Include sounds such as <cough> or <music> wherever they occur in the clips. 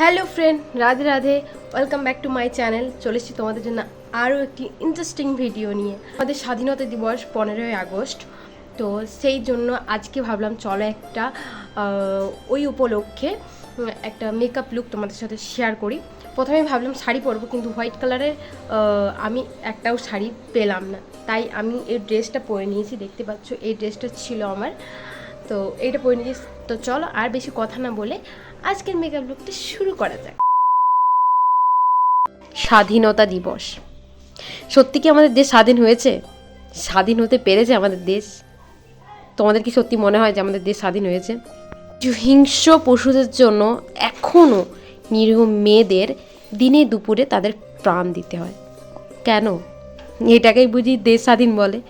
Hello friend Radhe Radhe welcome back to my channel চলে এসেছি তোমাদের জন্য আরও একটি ইন্টারেস্টিং ভিডিও নিয়ে। আমাদের স্বাধীনতা দিবস পনেরোই আগস্ট। তো সেই জন্য আজকে ভাবলাম চলো একটা ওই উপলক্ষে একটা মেকআপ লুক তোমাদের সাথে শেয়ার করি। প্রথমে ভাবলাম শাড়ি পরবো, কিন্তু হোয়াইট কালারের আমি একটাও শাড়ি পেলাম না। তাই আমি এই ড্রেসটা পরে নিয়েছি, দেখতে পাচ্ছ, এই ড্রেসটা ছিল আমার। তো এইটা পরে নিয়েছি। তো চলো আর বেশি কথা না বলে আজকের মেকআপ লুকটা শুরু করা যাক। স্বাধীনতা দিবস। সত্যি কি আমাদের দেশ স্বাধীন হয়েছে? স্বাধীন হতে পেরেছে আমাদের দেশ? তোমাদের কি সত্যি মনে হয় যে আমাদের দেশ স্বাধীন হয়েছে? হিংস্র পশুদের জন্য এখনও নিরীহ মেয়েদের দিনে দুপুরে তাদের প্রাণ দিতে হয়। কেন? এটাকেই বুঝি দেশ স্বাধীন বলে।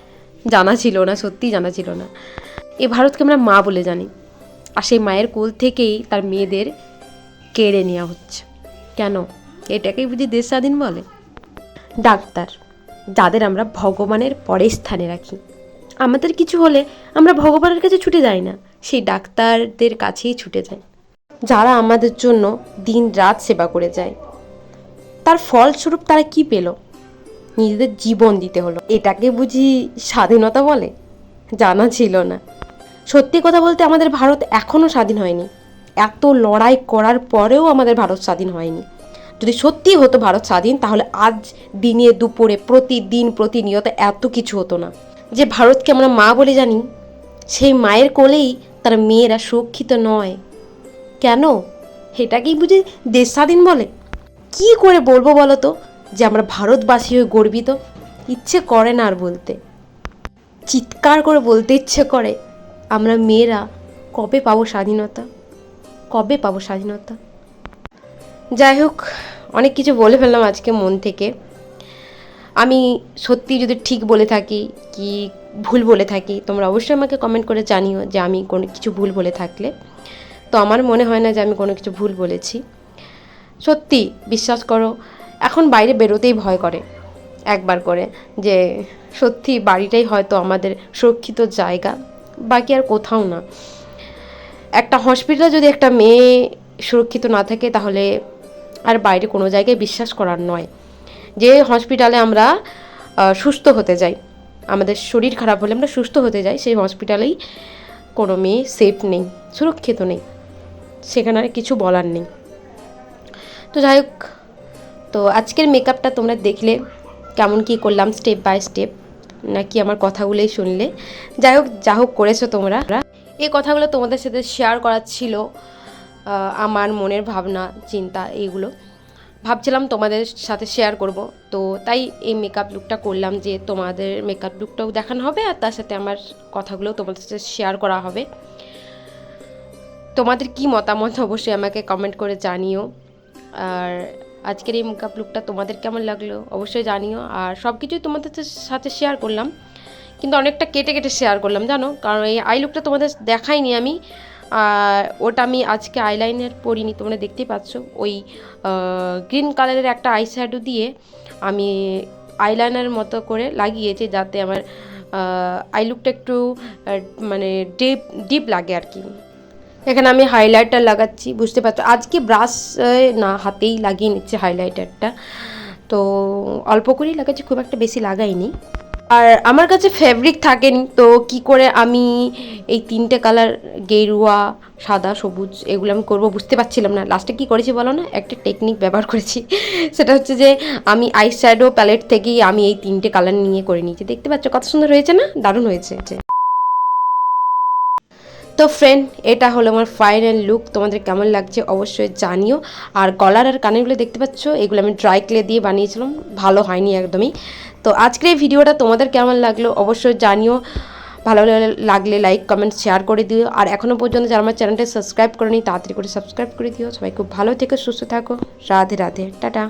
জানা ছিল না সত্যি জানা ছিল না। এ ভারতকে আমরা মা বলে জানি। আর সেই মায়ের কোল থেকেই তার মেয়েদের কেড়ে নেওয়া হচ্ছে। কেন? এটাকেই বুঝি দেশ স্বাধীন বলে? ডাক্তার, যাদের আমরা ভগবানের পরের স্থানে রাখি। আমাদের কিছু হলে আমরা ভগবানের কাছে ছুটে যাই না। সেই ডাক্তারদের কাছেই ছুটে যাই। যারা আমাদের জন্য দিন রাত সেবা করে যায়। তার ফলস্বরূপ তারা কি পেল? নিজেদের জীবন দিতে হলো। এটাকে বুঝি স্বাধীনতা বলে? জানা ছিল না। সত্যি কথা বলতে আমাদের ভারত এখনও স্বাধীন হয়নি। এত লড়াই করার পরেও আমাদের ভারত স্বাধীন হয়নি। যদি সত্যি হতো ভারত স্বাধীন, তাহলে আজ দিনে, দুপুরে, প্রতিদিন, প্রতিনিয়ত এত কিছু হতো না। যে ভারতকে আমরা মা বলে জানি, সেই মায়ের কোলেই তার মেয়েরা সুরক্ষিত নয়। কেন? এটাকেই বুঝি দেশ স্বাধীন বলে? কি করে বলব বলো তো যে আমরা ভারতবাসী হয়ে গর্বিত। ইচ্ছে করে না আর বলতে। চিৎকার করে বলতে ইচ্ছে করে। আমরা মেয়েরা কবে পাবো স্বাধীনতা? কবে পাবো স্বাধীনতা? যাই হোক, অনেক কিছু বলে ফেললাম আজকে মন থেকে। আমি সত্যি যদি ঠিক বলে থাকি কি ভুল বলে থাকি, তোমরা অবশ্যই আমাকে কমেন্ট করে জানিও যে আমি কোনো কিছু ভুল বলে থাকলে। তো আমার মনে হয় না যে আমি কোনো কিছু ভুল বলেছি। সত্যি, বিশ্বাস করো, এখন বাইরে বেরোতেই ভয় করে একবার করে যে সত্যি বাড়িটাই হয়তো আমাদের সুরক্ষিত জায়গা, বাকি আর কোথাও না। একটা হসপিটালে যদি একটা মেয়ে সুরক্ষিত না থাকে তাহলে আর বাইরে কোনো জায়গায় বিশ্বাস করার নয়। যে হসপিটালে আমরা সুস্থ হতে যাই, আমাদের শরীর খারাপ হলে আমরা সুস্থ হতে যাই, সেই হসপিটালেই কোনো মেয়ে সেফ নেই, সুরক্ষিত নেই। সেখানে আর কিছু বলার নেই। তো যাই হোক, তো আজকের মেকআপটা তোমরা দেখলে কেমন কি করলাম স্টেপ বাই স্টেপ নাকি আমার কথাগুলোই শুনলে। যাই হোক, যা হোক করেছ তোমরা। এই কথাগুলো তোমাদের সাথে শেয়ার করার ছিল আমার মনের ভাবনা, চিন্তা, এইগুলো। ভাবছিলাম তোমাদের সাথে শেয়ার করব। তো তাই এই মেকআপ লুকটা করলাম যে তোমাদের মেকআপ লুকটাও দেখানো হবে আর তার সাথে আমার কথাগুলো তোমাদের সাথে শেয়ার করা হবে। তোমাদের কি মতামত? অবশ্যই আমাকে কমেন্ট করে জানিও। আর আজকের এই মেকআপ লুকটা তোমাদের কেমন লাগল? অবশ্যই জানিও। আর সব কিছুই তোমাদের সাথে শেয়ার করলাম। কিন্তু অনেকটা কেটে কেটে শেয়ার করলাম, জানো? কারণ এই আই লুকটা তোমাদের দেখাইনি আমি। আর ওটা আমি আজকে আইলাইনার পরিনি, তোমরা দেখতেই পাচ্ছ। ওই গ্রিন কালারের একটা আই শ্যাডো দিয়ে আমি আইলাইনার মতো করে লাগিয়েছি যাতে আমার আই লুকটা একটু মানে ডিপ ডিপ লাগে আর কি। এখানে আমি হাইলাইটার লাগাচ্ছি, বুঝতে পারছ? আজকে ব্রাশ না, হাতেই লাগিয়ে নিচ্ছে হাইলাইটারটা তো অল্প করেই লাগাচ্ছি, খুব একটা বেশি লাগাইনি। আর আমার কাছে ফেব্রিক থাকেনি, তো কি করে আমি এই তিনটে কালার গেরুয়া, সাদা, সবুজ, এগুলো আমি করব বুঝতে পারছিলাম না। লাস্টে কি করেছি বলো না? একটা টেকনিক ব্যবহার করেছি। <laughs> সেটা হচ্ছে যে, আমি আই শ্যাডো প্যালেট থেকেই আমি এই তিনটে কালার নিয়ে করে নিয়েছি। দেখতে পাচ্ছ কত সুন্দর হয়েছে না? দারুণ হয়েছে। তো ফ্রেন্ড এটা হলো আমার ফাইনাল লুক তোমাদের কেমন লাগছে অবশ্যই জানিও। আর গলার আর কানেরগুলো দেখতে পাচ্ছ, এগুলো আমি ড্রাই ক্লে দিয়ে বানিয়েছিলাম, ভালো হয়নি একদমই। তো আজকের এই ভিডিওটা তোমাদের কেমন লাগল অবশ্যই জানিও। ভালো লাগলে লাইক কমেন্ট শেয়ার করে দিও। আর এখনও পর্যন্ত যারা আমার চ্যানেলটা সাবস্ক্রাইব করেনি, তাড়াতাড়ি করে সাবস্ক্রাইব করে দিও। সবাই খুব ভালো থেকে, সুস্থ থাকো। রাধে রাধে। টাটা।